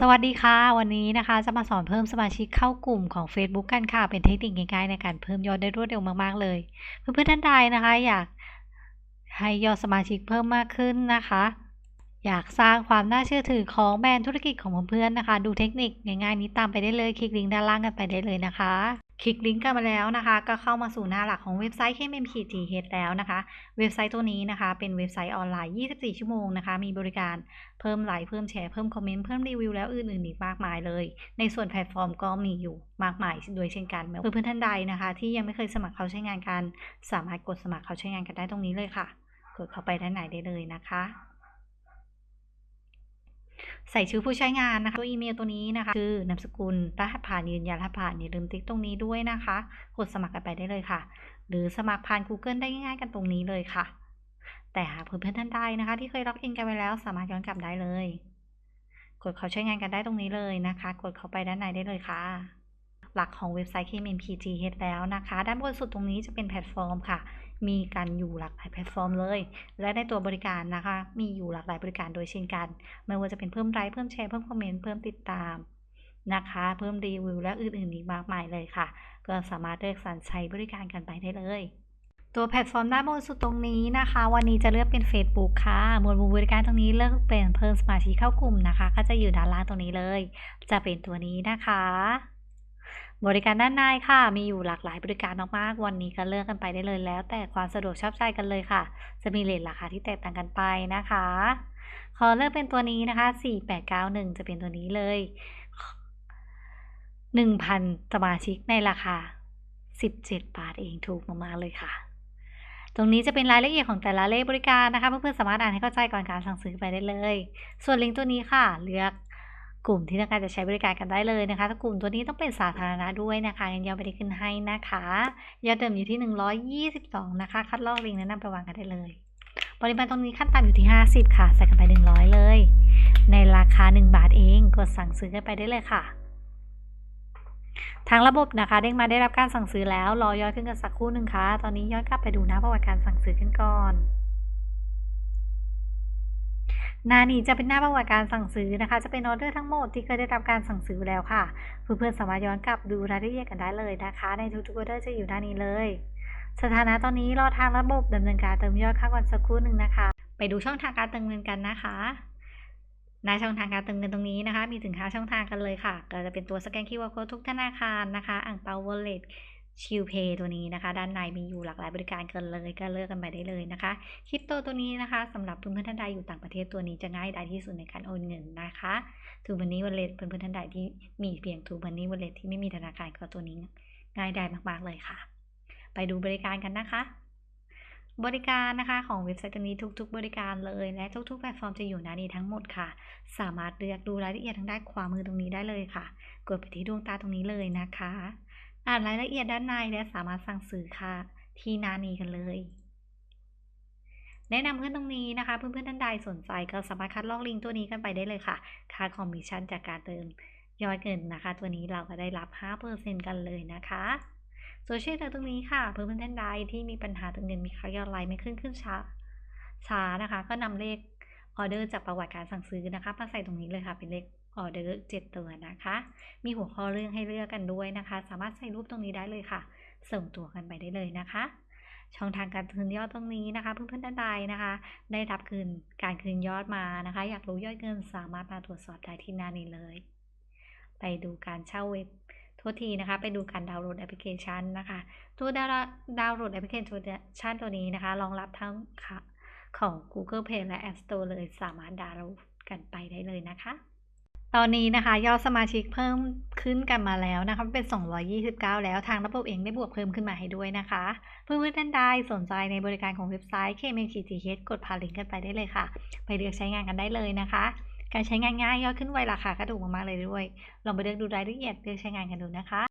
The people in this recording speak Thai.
สวัสดีค่ะ วันนี้นะคะจะมาสอนเพิ่มสมาชิกเข้ากลุ่มของ Facebook กันค่ะ เป็นเทคนิคง่ายๆในการเพิ่มยอดได้รวดเร็วมากๆเลย เพื่อนๆท่านใดนะคะ อยากให้ยอดสมาชิกเพิ่มมากขึ้นนะคะ อยากสร้างความน่าเชื่อถือของแบรนด์ธุรกิจของเพื่อนๆนะคะ ดูเทคนิคง่ายๆนี้ตามไปได้เลยคลิกลิงก์ด้านล่างกันไปได้เลยนะคะ คลิกลิงก์กันมาแล้วนะคะ ก็เข้ามาสู่หน้าหลักของเว็บไซต์ KMMKGH แล้วนะคะ เว็บไซต์ตัวนี้นะคะ เป็นเว็บไซต์ออนไลน์ 24 ชั่วโมงนะคะ มีบริการเพิ่มไลค์เพิ่มแชร์ เพิ่มคอมเมนต์ เพิ่มรีวิวแล้วอื่นๆอีกมากมายเลย ในส่วนแพลตฟอร์มก็มีอยู่มากมายด้วยเช่นกันเพื่อนๆท่านใดนะคะ ที่ยังไม่เคยสมัครเขาใช้งานกัน สามารถกดสมัครเขาใช้งานกันได้ตรงนี้เลยค่ะกดเข้าไปด้านในได้เลยนะคะ ส่ชื่อผู้ใช้งานนะคะตัวอีเมลตัวนี้นะคะ ชื่อนามสกุลรหัสผ่านยืนยันรหัสผ่านอย่าลืมติ๊กตรงนี้ด้วยนะคะ กดสมัครกันไปได้เลยค่ะ หรือสมัครผ่าน Google ได้ง่ายๆกันตรงนี้เลยค่ะ แต่หากเพื่อนๆท่านใดนะคะ ที่เคยล็อกอินกันไปแล้วสามารถย้อนกลับได้เลย กดเขาใช้งานกันได้ตรงนี้เลยนะคะ กดเข้าไปด้านในได้เลยค่ะ หลักของเว็บไซต์ KMPGH แล้วนะคะ ด้านบนสุดตรงนี้จะเป็นแพลตฟอร์มค่ะ มีการอยู่หลากหลายแพลตฟอร์มเลย และในตัวบริการนะคะ มีอยู่หลากหลายบริการโดยเช่นกัน ไม่ว่าจะเป็นเพิ่มไลค์เพิ่มแชร์เพิ่มคอมเมนต์เพิ่มติดตามนะคะ เพิ่มรีวิวและอื่นๆอีกมากมายเลยค่ะ ก็สามารถเลือกสรรใช้บริการกันไปได้เลย ตัวแพลตฟอร์มด้านบนสุดตรงนี้นะคะ วันนี้จะเลือกเป็น Facebook ค่ะ หมวดหมู่บริการตรงนี้เลือกเป็นเพิ่มสมาชิกเข้ากลุ่มนะคะ ก็จะอยู่ด้านล่างตรงนี้เลย จะเป็นตัวนี้นะคะ บริการด้านในค่ะ มีอยู่หลากหลายบริการมากๆ วันนี้ก็เลือกกันไปได้เลยแล้ว แต่ความสะดวกชอบใจกันเลยค่ะ จะมีเลทราคาที่แตกต่างกันไปนะคะ ขอเลือกเป็นตัวนี้นะคะ 4891 จะเป็นตัวนี้เลย 1,000 สมาชิกในราคา 17 บาทเองถูกมากๆเลยค่ะ ตรงนี้จะเป็นรายละเอียดของแต่ละเลขบริการนะคะ เพื่อนๆสามารถอ่านให้เข้าใจก่อนการสั่งซื้อไปได้เลย ส่วนลิงก์ตัวนี้ค่ะ เลือก กลุ่มที่ต้องการจะใช้บริการกันได้เลยนะคะถ้ากลุ่มตัวนี้ต้องเป็นสาธารณะด้วยนะคะยังยอมไม่ได้ขึ้นให้นะคะยอดเดิมอยู่ที่ 122 นะคะ คัดลอกลิงก์แนะนำไปวางกันได้เลย ปริมาณตรงนี้ขั้นต่ำอยู่ที่ 50 ค่ะ ใส่กันไป 100 เลย ในราคา 1 บาทเองกดสั่งซื้อกันไปได้เลยค่ะ ทางระบบนะคะ เด้งมาได้รับการสั่งซื้อแล้ว รอยอดขึ้นกันสักครู่หนึ่งค่ะ ตอนนี้ย้อนกลับไปดูน้าประวัติการสั่งซื้อกันก่อน หน้านี้จะเป็นหน้าประวัติการสั่งซื้อนะคะ จะเป็นออเดอร์ทั้งหมดที่เคยได้รับการสั่งซื้อแล้วค่ะ เพื่อนๆสามารถย้อนกลับดูรายละเอียดกันได้เลยนะคะ ในทุกๆออเดอร์จะอยู่ด้านนี้เลย สถานะตอนนี้รอทางระบบดำเนินการเติมยอดค่าก่อนสักครู่หนึ่งนะคะ ไปดูช่องทางการเติมเงินกันนะคะในช่องทางการเติมเงินตรงนี้นะคะ มีถึง5ช่องทางกันเลยค่ะ ก็จะเป็นตัวสแกน QR Code ทุกธนาคารนะคะ อ่างเปา Wallet ชิลเพย์ตัวนี้นะคะ ด้านในมีอยู่หลากหลายบริการกันเลยก็เลือกกันไปได้เลยนะคะคริปโตตัวนี้นะคะสำหรับเพื่อนๆท่านใดอยู่ต่างประเทศตัวนี้จะง่ายดายที่สุดในการโอนเงินนะคะทูบันนี้วอลเล็ตเพื่อนๆท่านใดที่มีเพียงทูบันนี้วอลเล็ตที่ไม่มีธนาคารก็ตัวนี้ง่ายดายมากๆเลยค่ะ ไปดูบริการกันนะคะ บริการนะคะของเว็บไซต์ตัวนี้ทุก ๆ บริการเลยและทุกๆแพลตฟอร์มจะอยู่หน้านี้ทั้งหมดค่ะ สามารถเลือกดูรายละเอียดทางด้านขวามือตรงนี้ได้เลยค่ะ กดไปที่ดวงตาตรงนี้เลยนะคะ อ่านรายละเอียดด้านในและสามารถสั่งซื้อค่ะ ที่นานีกันเลย แนะนำเพื่อนตรงนี้นะคะ เพื่อนๆท่านใดสนใจก็สามารถคัดลอกลิงก์ตัวนี้กันไปได้เลยค่ะ ค่าคอมมิชชั่นจากการเติมยอดเงินนะคะ ตัวนี้เราก็ได้รับ 5%กันเลยนะคะโซเชียลตรงนี้ค่ะ เพื่อนๆท่านใดที่มีปัญหาตรงเงินมีค่ายอดไลน์ไม่ขึ้นขึ้นช้าช้านะคะ ก็นำเลข ออเดอร์จากประวัติการสั่งซื้อนะคะมาใส่ตรงนี้เลยค่ะเป็นเลขออเดอร์เจ็ดตัวนะคะ มีหัวข้อเรื่องให้เลือกกันด้วยนะคะ สามารถใส่รูปตรงนี้ได้เลยค่ะ ส่งตัวกันไปได้เลยนะคะ ช่องทางการคืนยอดตรงนี้นะคะ เพื่อนๆท่านใดนะคะ ได้รับคืนการคืนยอดมานะคะ อยากรู้ยอดเงินสามารถมาตรวจสอบได้ที่หน้านี้เลย ไปดูการเช่าเว็บโทษทีนะคะ ไปดูการดาวน์โหลดแอปพลิเคชันนะคะ ตัวดาวดาวน์โหลดแอปพลิเคชันตัวนี้นะคะรองรับทั้งค่ะ ของ Google Play และ App Store เลยสามารถดาวน์โหลดกันไปได้เลยนะคะ ตอนนี้นะคะ ยอดสมาชิกเพิ่มขึ้นกันมาแล้วนะคะ เป็น 229 แล้วทางระบบเองได้บวกเพิ่มขึ้นมาให้ด้วยนะคะ เพื่อนๆท่านใดสนใจในบริการของเว็บไซต์ KMGTH กดผ่านลิงก์กันไปได้เลยค่ะ ไปเลือกใช้งานกันได้เลยนะคะการใช้งานง่ายยอดขึ้นไวราคาก็ถูกมากๆเลยด้วย ลองไปเลือกดูรายละเอียดเลือกใช้งานกันดูนะคะ